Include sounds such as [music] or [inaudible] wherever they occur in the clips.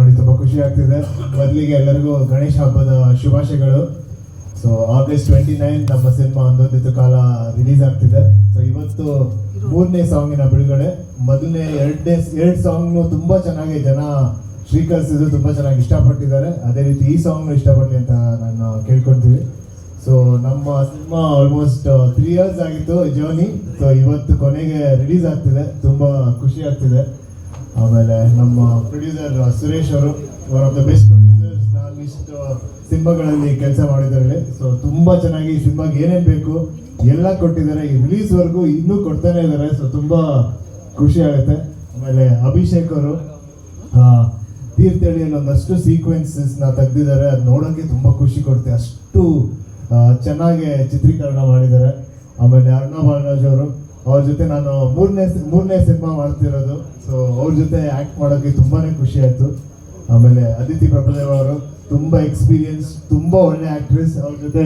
ನೋಡಿ, ತುಂಬಾ ಖುಷಿ ಆಗ್ತಿದೆ. ಮೊದಲಿಗೆ ಎಲ್ಲರಿಗೂ ಗಣೇಶ ಹಬ್ಬದ ಶುಭಾಶಯಗಳು. ಸೊ ಆಗಸ್ಟ್ ಟ್ವೆಂಟಿ ನೈನ್ ನಮ್ಮ ಸಿನಿಮಾ ಒಂದೊಂದಿತ್ತು ಕಾಲ ರಿಲೀಸ್ ಆಗ್ತಿದೆ. ಸೊ ಇವತ್ತು ಮೂರನೇ ಸಾಂಗಿನ ಬಿಡುಗಡೆ. ಮೊದಲನೇ ಎರಡನೇ ಎರಡು ಸಾಂಗ್ನು ತುಂಬಾ ಚೆನ್ನಾಗಿ ಜನ ಸ್ವೀಕರಿಸಿದ್ರು ತುಂಬಾ ಚೆನ್ನಾಗಿ ಇಷ್ಟಪಟ್ಟಿದ್ದಾರೆ. ಅದೇ ರೀತಿ ಈ ಸಾಂಗ್ನು ಇಷ್ಟಪಡಲಿ ಅಂತ ನಾನು ಕೇಳ್ಕೊಳ್ತೀವಿ. ಸೊ ನಮ್ಮ ಸಿನಿಮಾ ಆಲ್ಮೋಸ್ಟ್ ತ್ರೀ ಇಯರ್ಸ್ ಆಗಿತ್ತು ಜರ್ನಿ ಸೊ ಇವತ್ತು ಕೊನೆಗೆ ರಿಲೀಸ್ ಆಗ್ತಿದೆ. ತುಂಬಾ ಖುಷಿ ಆಗ್ತಿದೆ. ಆಮೇಲೆ ನಮ್ಮ ಪ್ರೊಡ್ಯೂಸರ್ ಸುರೇಶ್ ಅವರು one of the best producers ನಾನು ಇಷ್ಟು ಸಿನಿಮಾಗಳಲ್ಲಿ ಕೆಲಸ ಮಾಡಿದ್ದಾರೆ. ಸೊ ತುಂಬಾ ಚೆನ್ನಾಗಿ ಸಿನಿಮಾಗೆ ಏನೇನ್ ಬೇಕು ಎಲ್ಲ ಕೊಟ್ಟಿದ್ದಾರೆ. ಈ ರಿಲೀಸ್ ವರ್ಗೂ ಇನ್ನೂ ಕೊಡ್ತಾನೆ ಇದ್ದಾರೆ. ಸೊ ತುಂಬಾ ಖುಷಿ ಆಗುತ್ತೆ. ಆಮೇಲೆ ಅಭಿಷೇಕ್ ಅವರು ತೀರ್ಥಹಳ್ಳಿಯಲ್ಲಿ ಒಂದಷ್ಟು ಸೀಕ್ವೆನ್ಸಸ್ನ ತೆಗ್ದಿದ್ದಾರೆ. ಅದು ನೋಡೋಕೆ ತುಂಬಾ ಖುಷಿ ಕೊಡುತ್ತೆ. ಅಷ್ಟು ಚೆನ್ನಾಗಿ ಚಿತ್ರೀಕರಣ ಮಾಡಿದ್ದಾರೆ. ಆಮೇಲೆ ಅರ್ಣ ಬಾಲರಾಜ್ ಅವರು ಅವ್ರ ಜೊತೆ ನಾನು ಮೂರನೇ ಮೂರನೇ ಸಿನಿಮಾ ಮಾಡ್ತಿರೋದು. ಸೊ ಅವ್ರ ಜೊತೆ ಆ್ಯಕ್ಟ್ ಮಾಡೋಕ್ಕೆ ತುಂಬಾ ಖುಷಿ ಆಯಿತು. ಆಮೇಲೆ ಅದಿತಿ ಪ್ರಭುದೇವ್ ಅವರು ತುಂಬ ಎಕ್ಸ್ಪೀರಿಯನ್ಸ್ ತುಂಬ ಒಳ್ಳೆ ಆ್ಯಕ್ಟ್ರೆಸ್ ಅವ್ರ ಜೊತೆ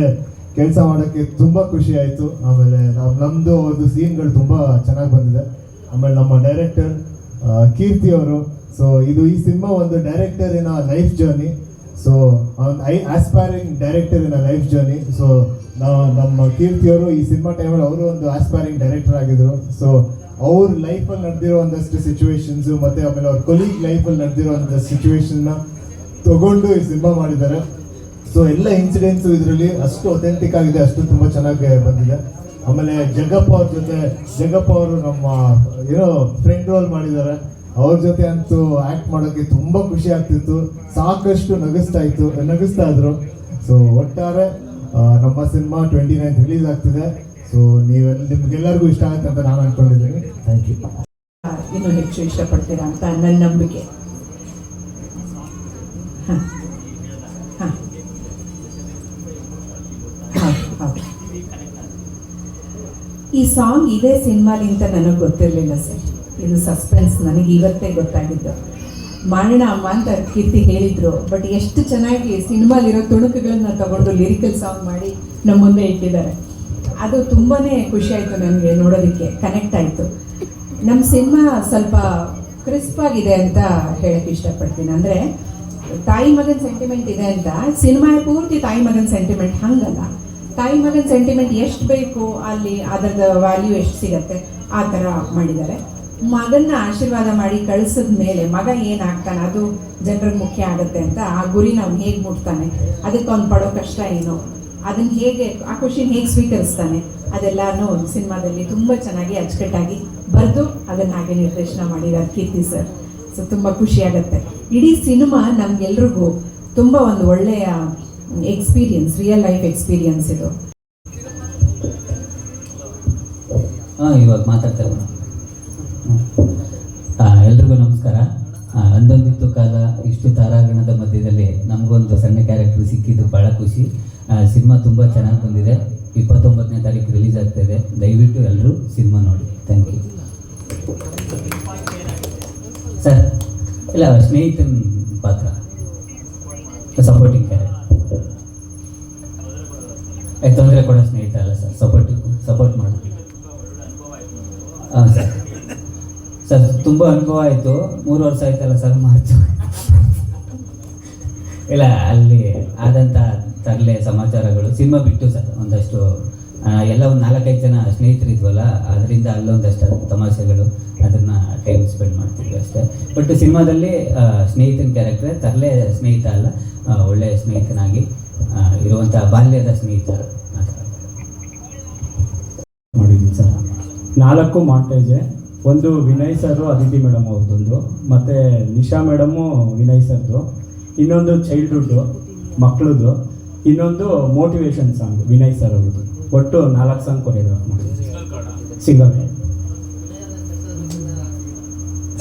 ಕೆಲಸ ಮಾಡೋಕ್ಕೆ ತುಂಬ ಖುಷಿ ಆಯಿತು. ಆಮೇಲೆ ನಾವು ನಮ್ಮದು ಒಂದು ಸೀನ್ಗಳು ತುಂಬ ಚೆನ್ನಾಗಿ ಬಂದಿದೆ. ಆಮೇಲೆ ನಮ್ಮ ಡೈರೆಕ್ಟರ್ ಕೀರ್ತಿ ಅವರು. ಸೊ ಇದು ಈ ಸಿನಿಮಾ ಒಂದು director in life journey so I aspiring director in life journey so ನಾವು ನಮ್ಮ ಕೀರ್ತಿಯವರು ಈ ಸಿನಿಮಾ ಟೈಮಲ್ಲಿ ಅವರು ಒಂದು ಆಸ್ಪೈರಿಂಗ್ ಡೈರೆಕ್ಟರ್ ಆಗಿದ್ರು. ಸೊ ಅವ್ರ ಲೈಫಲ್ಲಿ ನಡೆದಿರೋ ಒಂದಷ್ಟು ಸಿಚುವೇಶನ್ಸು ಮತ್ತು ಆಮೇಲೆ ಅವ್ರ ಕೊಲೀಗ್ ಲೈಫಲ್ಲಿ ನಡೆದಿರೋ ಒಂದು ಸಿಚುವೇಶನ್ನ ತಗೊಂಡು ಈ ಸಿನಿಮಾ ಮಾಡಿದ್ದಾರೆ. ಸೊ ಎಲ್ಲ ಇನ್ಸಿಡೆಂಟ್ಸು ಇದರಲ್ಲಿ ಅಷ್ಟು ಅಥೆಂಟಿಕ್ ಆಗಿದೆ, ಅಷ್ಟು ತುಂಬ ಚೆನ್ನಾಗಿ ಬಂದಿದೆ. ಆಮೇಲೆ ಜಗ್ಗಪ್ಪ ಅವ್ರ ಜೊತೆ ಜಗ್ಗಪ್ಪ ಅವರು ನಮ್ಮ ಏನೋ ಫ್ರೆಂಡ್ ರೋಲ್ ಮಾಡಿದ್ದಾರೆ. ಅವ್ರ ಜೊತೆ ಅಂತೂ ಆಕ್ಟ್ ಮಾಡೋಕೆ ತುಂಬಾ ಖುಷಿ ಆಗ್ತಿತ್ತು. ಸಾಕಷ್ಟು ನಗಿಸ್ತಾ ಇತ್ತು, ನಗಿಸ್ತಾ ಇದ್ರು. ಸೊ ಒಟ್ಟಾರೆ ನಮ್ಮ ಸಿನಿಮಾ ಟ್ವೆಂಟಿ ನೈನ್ ರಿಲೀಸ್ ಆಗ್ತಿದೆ. ಸೊ ನೀವೆಲ್ಲ ನಿಮ್ಗೆಲ್ಲರಿಗೂ ಇಷ್ಟ ಆಗುತ್ತೆ ಅಂತ ನಾನು ಅನ್ಕೊಂಡಿದ್ದೀನಿ. ಥ್ಯಾಂಕ್ ಯು ಇನ್ನೂ ಹೆಚ್ಚು ಇಷ್ಟಪಡ್ತೀರಾ ಅಂತ ನನ್ನ ನಂಬಿಕೆ. ಈ ಸಾಂಗ್ ಇದೇ ಸಿನಿಮಾಲಿಂತ ನನಗೆ ಗೊತ್ತಿರಲಿಲ್ಲ ಸರ್. ಇದು ಸಸ್ಪೆನ್ಸ್ ನನಗೆ ಇವತ್ತೇ ಗೊತ್ತಾಗಿದ್ದು. ಮಾಡೋಣ ಅಮ್ಮ ಅಂತ ಕೀರ್ತಿ ಹೇಳಿದ್ರು ಬಟ್ ಎಷ್ಟು ಚೆನ್ನಾಗಿ ಸಿನಿಮಾಲಿರೋ ತುಣುಕುಗಳನ್ನ ತಗೊಂಡು ಲಿರಿಕಲ್ ಸಾಂಗ್ ಮಾಡಿ ನಮ್ಮ ಮುಂದೆ ಇಟ್ಟಿದ್ದಾರೆ. ಅದು ತುಂಬಾನೇ ಖುಷಿ ಆಯಿತು ನನಗೆ ನೋಡೋದಕ್ಕೆ ಕನೆಕ್ಟ್ ಆಯಿತು. ನಮ್ಮ ಸಿನಿಮಾ ಸ್ವಲ್ಪ ಕ್ರಿಸ್ಪ್ ಆಗಿದೆ ಅಂತ ಹೇಳಕ್ಕೆ ಇಷ್ಟಪಡ್ತೀನಿ. ಅಂದ್ರೆ ತಾಯಿ ಮಗನ ಸೆಂಟಿಮೆಂಟ್ ಇದೆ ಅಂತ ಸಿನಿಮಾ ಪೂರ್ತಿ ತಾಯಿ ಮಗನ ಸೆಂಟಿಮೆಂಟ್ ಹಂಗಲ್ಲ. ತಾಯಿ ಮಗನ ಸೆಂಟಿಮೆಂಟ್ ಎಷ್ಟು ಬೇಕು ಅಲ್ಲಿ, ಅದರದ ವ್ಯಾಲ್ಯೂ ಎಷ್ಟು ಸಿಗತ್ತೆ, ಆ ಥರ ಮಾಡಿದ್ದಾರೆ. ಮಗನ್ನ ಆಶೀರ್ವಾದ ಮಾಡಿ ಕಳಿಸಿದ ಮೇಲೆ ಮಗ ಏನಾಗ್ತಾನೆ? ಅದು ಜನರಿಗೆ ಮುಖ್ಯ ಆಗುತ್ತೆ ಅಂತ ಆ ಗುರಿ ನಾವು ಹೇಗೆ ಮುಟ್ತಾನೆ? ಅದಕ್ಕೆ ಅವ್ನು ಪಡೋ ಕಷ್ಟ ಏನು? ಅದನ್ನ ಹೇಗೆ, ಆ ಖುಷಿನ ಹೇಗೆ ಸ್ವೀಕರಿಸ್ತಾನೆ? ಅದೆಲ್ಲಾನು ಸಿನಿಮಾದಲ್ಲಿ ತುಂಬಾ ಚೆನ್ನಾಗಿ ಅಚ್ಚುಕಟ್ಟಾಗಿ ಬರೆದು ಅದನ್ನ ಹಾಗೆ ನಿರ್ದೇಶನ ಮಾಡಿದ್ದಾರೆ ಕೀರ್ತಿ ಸರ್. ಸೊ ತುಂಬಾ ಖುಷಿ ಆಗುತ್ತೆ. ಇಡೀ ಸಿನಿಮಾ ನಮ್ಗೆಲ್ರಿಗೂ ತುಂಬಾ ಒಂದು ಒಳ್ಳೆಯ ಎಕ್ಸ್ಪೀರಿಯನ್ಸ್ ರಿಯಲ್ ಲೈಫ್ ಎಕ್ಸ್ಪೀರಿಯನ್ಸ್ ಇದು. ಇವಾಗ ಮಾತಾಡ್ತಾ ಇಷ್ಟು ತಾರಾಗಣದ ಮಧ್ಯದಲ್ಲಿ ನಮಗೊಂದು ಸಣ್ಣ ಕ್ಯಾರೆಕ್ಟರ್ ಸಿಕ್ಕಿದ್ದು ಭಾಳ ಖುಷಿ. ಸಿನಿಮಾ ತುಂಬ ಚೆನ್ನಾಗಿ ಬಂದಿದೆ. ಇಪ್ಪತ್ತೊಂಬತ್ತನೇ ತಾರೀಕು ರಿಲೀಸ್ ಆಗ್ತಾ ದಯವಿಟ್ಟು ಎಲ್ಲರೂ ಸಿನಿಮಾ ನೋಡಿ. ಥ್ಯಾಂಕ್ ಯು ಸರ್ ಇಲ್ಲ, ಸ್ನೇಹಿತನ ಪಾತ್ರ. ಸಪೋರ್ಟಿಂಗ್ ಕ್ಯಾರೆಕ್ಟರ್ ತೊಂದರೆ ಕೊಡೋ ಸ್ನೇಹಿತ ಅಲ್ಲ ಸರ್ ಸಪೋರ್ಟ್ ಸಪೋರ್ಟ್ ಮಾಡಿ. ಹಾಂ ಸರ್ ಸರ್ ತುಂಬ ಅನುಭವ ಆಯಿತು. ಮೂರು ವರ್ಷ ಆಯ್ತಲ್ಲ ಸರ್ ಮಾರ್ಚ್. ಇಲ್ಲ, ಅಲ್ಲಿ ಆದಂಥ ತರಲೆ ಸಮಾಚಾರಗಳು ಸಿನಿಮಾ ಬಿಟ್ಟು ಸರ್ ಒಂದಷ್ಟು ಎಲ್ಲ ಒಂದು ನಾಲ್ಕೈದು ಜನ ಸ್ನೇಹಿತರಿದ್ವಲ್ಲ ಅದರಿಂದ ಅಲ್ಲೊಂದಷ್ಟು ತಮಾಷೆಗಳು ಅದನ್ನ ಟೈಮ್ ಸ್ಪೆಂಡ್ ಮಾಡ್ತಿದ್ವಿ ಅಷ್ಟೇ. ಬಟ್ ಸಿನಿಮಾದಲ್ಲಿ ಸ್ನೇಹಿತನ ಕ್ಯಾರೆಕ್ಟರ್ ತರಲೆ ಸ್ನೇಹಿತ ಅಲ್ಲ ಒಳ್ಳೆಯ ಸ್ನೇಹಿತನಾಗಿ ಇರುವಂಥ ಬಾಲ್ಯದ ಸ್ನೇಹಿತ ಸರ್. ನಾಲ್ಕು ಮಾಂಟೇಜೆ, ಒಂದು ವಿನಯ್ ಸರ್ ಅದಿತಿ ಮೇಡಮ್ ಅವ್ರದ್ದೊಂದು, ಮತ್ತೆ ನಿಶಾ ಮೇಡಮು ವಿನಯ್ ಸರ್ದು. ಇನ್ನೊಂದು ಚೈಲ್ಡ್ಹುಡ್ಡು ಮಕ್ಕಳದ್ದು ಇನ್ನೊಂದು ಮೋಟಿವೇಶನ್ ಸಾಂಗ್ ವಿನಯ್ ಸರ್ ಅವ್ರದ್ದು. ಒಟ್ಟು ನಾಲ್ಕು ಸಾಂಗ್ ಕೊರಿಯೋಗ್ರಾಫ್ ಮಾಡಿ ಸಿಂಗಲ್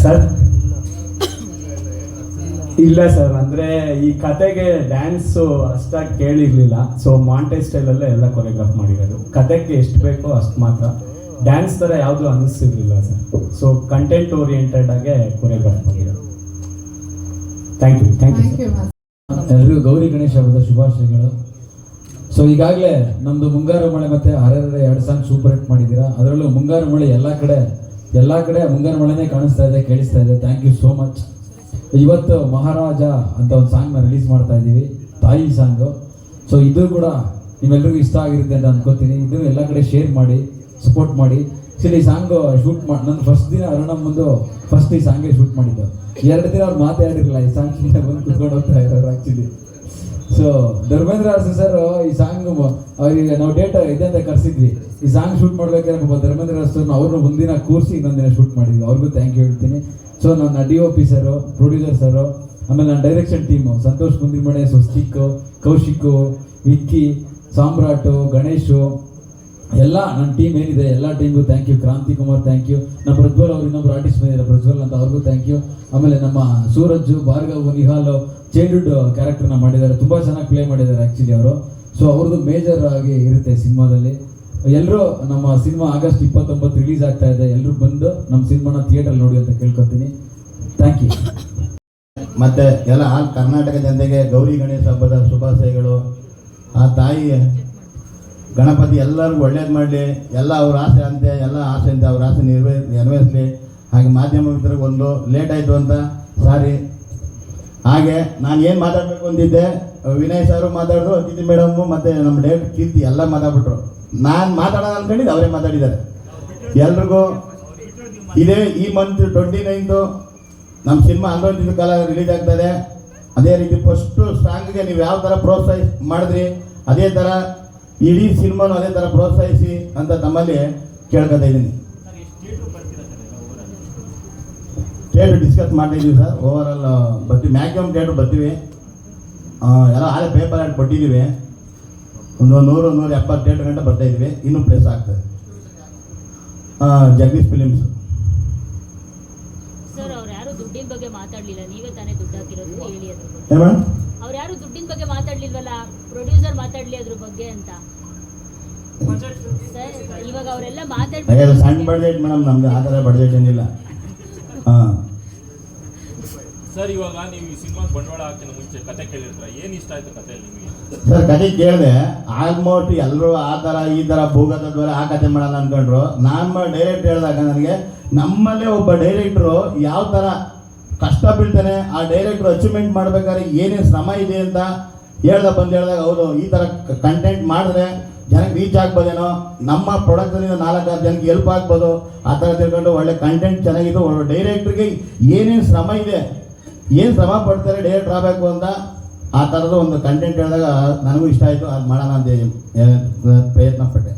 ಸರ್ ಇಲ್ಲ ಸರ್ ಅಂದರೆ ಈ ಕತೆಗೆ ಡ್ಯಾನ್ಸು ಅಷ್ಟಾಗಿ ಕೇಳಿರಲಿಲ್ಲ. ಸೊ ಮಾಂಟೆಸ್ಟೈಲಲ್ಲೇ ಎಲ್ಲ ಕೊರಿಯೋಗ್ರಾಫ್ ಮಾಡಿರೋದು. ಕತೆಗೆ ಎಷ್ಟು ಬೇಕೋ ಅಷ್ಟು ಮಾತ್ರ. ಡ್ಯಾನ್ಸ್ ಥರ ಯಾವುದು ಅನ್ನಿಸ್ತಿರ್ಲಿಲ್ಲ ಸರ್ ಸೊ ಕಂಟೆಂಟ್ ಓರಿಯೆಂಟೆಡ್ ಆಗಿ ಕೊರಿಯೋಗ್ರಾಫ್ ಮಾಡಿರೋದು. ಥ್ಯಾಂಕ್ ಯು ಥ್ಯಾಂಕ್ ಯು ಎಲ್ರಿಗೂ ಗೌರಿ ಗಣೇಶ ಹಬ್ಬದ ಶುಭಾಶಯಗಳು. ಸೊ ಈಗಾಗಲೇ ನಮ್ಮದು ಮುಂಗಾರು ಮಳೆ ಮತ್ತೆ ಹರಹರ ಎರಡು ಸಾಂಗ್ ಸೂಪರ್ ಹಿಟ್ ಮಾಡಿದ್ದೀರಾ. ಅದರಲ್ಲೂ ಮುಂಗಾರು ಮಳೆ ಎಲ್ಲ ಕಡೆ ಎಲ್ಲ ಕಡೆ ಮುಂಗಾರು ಮಳೆನೇ ಕಾಣಿಸ್ತಾ ಇದೆ ಕೇಳಿಸ್ತಾ ಇದೆ. ಥ್ಯಾಂಕ್ ಯು ಸೋ ಮಚ್ ಇವತ್ತು ಮಹಾರಾಜ ಅಂತ ಒಂದು ಸಾಂಗ್ನ ರಿಲೀಸ್ ಮಾಡ್ತಾ ಇದ್ದೀವಿ. ತಾಯಿ ಸಾಂಗು ಸೊ ಇದು ಕೂಡ ನಿಮ್ಮೆಲ್ಲರಿಗೂ ಇಷ್ಟ ಆಗಿರುತ್ತೆ ಅಂತ ಅನ್ಕೋತೀನಿ. ಇದು ಎಲ್ಲ ಕಡೆ ಶೇರ್ ಮಾಡಿ ಸಪೋರ್ಟ್ ಮಾಡಿ. ಸರಿ ಈ ಸಾಂಗ್ ಶೂಟ್ ಮಾಡಿ ನನ್ನ ಫಸ್ಟ್ ದಿನ ಅರುಣಮ್ ಮುಂದೆ ಫಸ್ಟ್ ಈ ಸಾಂಗೇ ಶೂಟ್ ಮಾಡಿದ್ದು. ಎರಡು ದಿನ ಅವ್ರು ಮಾತಾಡಿರಲಿಲ್ಲ, ಈ ಸಾಂಗ್ ಬಂದು ಕುತ್ಕೊಂಡು ಹೋಗ್ತಾ ಇರೋರು actually so Dharmendra Arasu sir ಈ ಸಾಂಗ್ ಅವರಿಗೆ ನಾವು ಡೇಟ್ ಇದೆ ಅಂತ ಕರ್ಸಿದ್ವಿ. ಈ ಸಾಂಗ್ ಶೂಟ್ ಮಾಡ್ಬೇಕಾದ್ರೆ ಪಾಪ ಧರ್ಮೇಂದ್ರ ಸರ್ ಅವ್ರನ್ನ ಒಂದಿನ ಕೂರಿಸಿ ದಿನ ಶೂಟ್ ಮಾಡಿದ್ವಿ. ಅವ್ರಿಗೂ ಥ್ಯಾಂಕ್ ಯು ಹೇಳ್ತೀನಿ. ಸೊ ನನ್ನ D O P sir producer sir ಆಮೇಲೆ ನನ್ನ ಡೈರೆಕ್ಷನ್ ಟೀಮು ಸಂತೋಷ್ ಕುಂದಿಮಣೆ ಸ್ವಸ್ತಿಕ್ ಕೌಶಿಕ್, ವಿಕ್ಕಿ, ಸಾಮ್ರಾಟು, ಗಣೇಶು ಎಲ್ಲ ನನ್ನ ಟೀಮ್ ಏನಿದೆ, ಎಲ್ಲ ಟೀಮ್ಗೂ ಥ್ಯಾಂಕ್ ಯು ಕ್ರಾಂತಿ ಕುಮಾರ್ ಥ್ಯಾಂಕ್ ಯು ನಮ್ಮ ಪ್ರಜ್ವಲ್ ಅವರು ಇನ್ನೊಬ್ರು ಆರ್ಟಿಸ್ಟ್ ಬಂದಿದ್ದಾರೆ, ಪ್ರಜ್ವಲ್ ಅಂತ ಅವ್ರಿಗೂ ಥ್ಯಾಂಕ್ ಯು ಆಮೇಲೆ ನಮ್ಮ ಸೂರಜ್, ಭಾರ್ಗವ್, ನಿಹಾಲ್ ಚೈಲ್ಡ್ಹುಡ್ ಕ್ಯಾರೆಕ್ಟರ್ನ ಮಾಡಿದ್ದಾರೆ. ತುಂಬ ಚೆನ್ನಾಗಿ ಪ್ಲೇ ಮಾಡಿದ್ದಾರೆ ಆ್ಯಕ್ಚುಲಿ ಅವರು. ಸೊ ಅವ್ರದ್ದು ಮೇಜರ್ ಆಗಿ ಇರುತ್ತೆ ಸಿನಿಮಾದಲ್ಲಿ. ಎಲ್ಲರೂ ನಮ್ಮ ಸಿನಿಮಾ ಆಗಸ್ಟ್ ಇಪ್ಪತ್ತೊಂಬತ್ತು ರಿಲೀಸ್ ಆಗ್ತಾ ಇದೆ. ಎಲ್ಲರೂ ಬಂದು ನಮ್ಮ ಸಿನಿಮಾನ ಥಿಯೇಟರ್ ನೋಡಿ ಅಂತ ಕೇಳ್ಕೊತೀನಿ. ಥ್ಯಾಂಕ್ ಯು ಮತ್ತೆ ಎಲ್ಲ ಕರ್ನಾಟಕ ಜನತೆಗೆ ಗೌರಿ ಗಣೇಶ ಹಬ್ಬದ ಶುಭಾಶಯಗಳು. ಆ ತಾಯಿ ಗಣಪತಿ ಎಲ್ಲರಿಗೂ ಒಳ್ಳೇದು ಮಾಡಲಿ, ಎಲ್ಲ ಅವ್ರ ಆಸೆ ಅಂತೆ, ಎಲ್ಲ ಆಸೆ ಅಂತೆ ಅವ್ರ ಆಸೆ ನೆರವೇ ನೆರವೇರಿಸಲಿ. ಹಾಗೆ ಮಾಧ್ಯಮ ಮಿತ್ರರಿಗೆ ಒಂದು ಲೇಟ್ ಆಯಿತು ಅಂತ, ಸಾರಿ. ಹಾಗೆ ನಾನು ಏನು ಮಾತಾಡಬೇಕು ಅಂತಿದ್ದೆ, ವಿನಯ್ ಸರ್ ಮಾತಾಡಿದ್ರು, ಅತಿಥಿ ಮೇಡಮ್ಮು ಮತ್ತು ನಮ್ಮ ಡೇಟ್ ಕೀರ್ತಿ ಎಲ್ಲ ಮಾತಾಡ್ಬಿಟ್ರು. ನಾನು ಮಾತಾಡೋಣ ಅಂದ್ಕೊಂಡಿದ್ದು ಅವರೇ ಮಾತಾಡಿದ್ದಾರೆ. ಎಲ್ರಿಗೂ ಇದೇ ಈ ಮಂತ್ ಟ್ವೆಂಟಿ ನೈನ್ತು ನಮ್ಮ ಸಿನಿಮಾ ಹನ್ನೊಂದು ಕಾಲ ರಿಲೀಸ್ ಆಗ್ತದೆ ಅದೇ ರೀತಿ ಫಸ್ಟು ಸಾಂಗ್ಗೆ ನೀವು ಯಾವ ಥರ ಪ್ರೋತ್ಸಾಹ ಮಾಡಿದ್ರಿ, ಅದೇ ಥರ ಇಡೀ ಸಿನಿಮಾನು ಅದೇ ಥರ ಪ್ರೋತ್ಸಾಹಿಸಿ ಅಂತ ತಮ್ಮಲ್ಲಿ ಕೇಳ್ಕೊತಾ ಇದ್ದೀನಿ. ಥಿಯೇಟ್ರ್ ಡಿಸ್ಕಸ್ ಮಾಡ್ತಾ ಇದೀವಿ ಸರ್. ಓವರ್ ಆಲ್ ಬರ್ತೀವಿ. ಮ್ಯಾಕ್ಸಿಮಮ್ ಥಿಯೇಟ್ರ್ ಬರ್ತೀವಿ. ಎಲ್ಲ ಆಗ ಪೇಪರ್ ಆ್ಯಡ್ ಕೊಟ್ಟಿದ್ದೀವಿ. ಒಂದು ನೂರು ನೂರ ಎಪ್ಪತ್ತು ಥಿಯೇಟ್ರ್ ಗಂಟೆ ಬರ್ತಾ ಇದ್ದೀವಿ. ಇನ್ನೂ ಪ್ಲೇಸ್ ಆಗ್ತದೆ. ಜಗದೀಶ್ ಫಿಲಿಮ್ಸ್ ಸರ್ ಅವ್ರು ಯಾರು ದುಡ್ಡಿನ ಬಗ್ಗೆ ಮಾತಾಡ್ಲಿಲ್ಲ. ನೀವೇ ತಾನೇ ದುಡ್ಡು ಹಾಕಿರೋದು ಹೇಳಿ ಅದ್ರ ಬಗ್ಗೆ. ಅವ್ರು ಯಾರು ದುಡ್ಡಿನ ಬಗ್ಗೆ ಮಾತಾಡ್ಲಿಲ್ವಲ್ಲ? ಪ್ರೊಡ್ಯೂಸರ್ ಮಾತಾಡ್ಲಿ ಅದ್ರ ಬಗ್ಗೆ ಅಂತ. ಇವಾಗ ಅವರೆಲ್ಲ ಮಾತಾಡ್ತಾರೆ ಸಣ್ಣ ಬಡ್ಜೆಟ್ ಮೇಡಮ್ ನಮ್ದು ಆ ಥರ ಬಡ್ಜೆಟ್ ಏನಿಲ್ಲ. [laughs] ಹಾಂ. ಸರ್ ಇವಾಗ ನೀವು ಈ ಸಿನಿಮಾ ಬಂಡವಾಳ ಹಾಕಿನ ಮುಂಚೆ ಕತೆ ಕೇಳಿರ್ತೀರ? ಏನು ಇಷ್ಟ ಆಯ್ತು ಕಥೆಯಲ್ಲಿ ನಿಮಗೆ? ಸರ್ ಕತೆ ಕೇಳಿದೆ. ಆಲ್ಮೋಸ್ಟ್ ಎಲ್ಲರೂ ಆ ಥರ ಈ ಥರ ಭೂಗತ ದ್ವಾರ ಆ ಕತೆ ಮಾಡೋಣ ಅನ್ಕೊಂಡ್ರು. ನಾನು ಡೈರೆಕ್ಟ್ ಹೇಳಿದಾಗ ನನಗೆ ನಮ್ಮಲ್ಲೇ ಒಬ್ಬ ಡೈರೆಕ್ಟ್ರು ಯಾವ ಥರ ಕಷ್ಟ ಬೀಳ್ತಾನೆ ಆ ಡೈರೆಕ್ಟ್ರು ಅಚೀವ್ಮೆಂಟ್ ಮಾಡ್ಬೇಕಾದ್ರೆ ಏನೇನು ಶ್ರಮ ಇದೆ ಅಂತ ಹೇಳ್ದ ಬಂದು ಹೇಳಿದಾಗ, ಹೌದು, ಈ ಥರ ಕಂಟೆಂಟ್ ಮಾಡಿದ್ರೆ ಜನಕ್ಕೆ ರೀಚ್ ಆಗ್ಬೋದೇನೋ, ನಮ್ಮ ಪ್ರಾಡಕ್ಟ್ನಿಂದ ನಾಲ್ಕಾರು ಜನಕ್ಕೆ ಹೆಲ್ಪ್ ಆಗ್ಬೋದು. ಆ ಥರ ತಿಳ್ಕೊಂಡು ಒಳ್ಳೆ ಕಂಟೆಂಟ್ ಚೆನ್ನಾಗಿದ್ದು, ಒಳ್ಳೆ ಡೈರೆಕ್ಟ್ರಿಗೆ ಏನೇನು ಶ್ರಮ ಇದೆ, ಏನು ಶ್ರಮ ಪಡ್ತಾರೆ ಡೈರೆಕ್ಟ್ ಆಗಬೇಕು ಅಂತ ಆ ಥರದ ಒಂದು ಕಂಟೆಂಟ್ ಹೇಳಿದಾಗ ನನಗೂ ಇಷ್ಟ ಆಯಿತು. ಅದು ಮಾಡೋಣ ಅಂತ ಪ್ರಯತ್ನ ಪಟ್ಟೆ.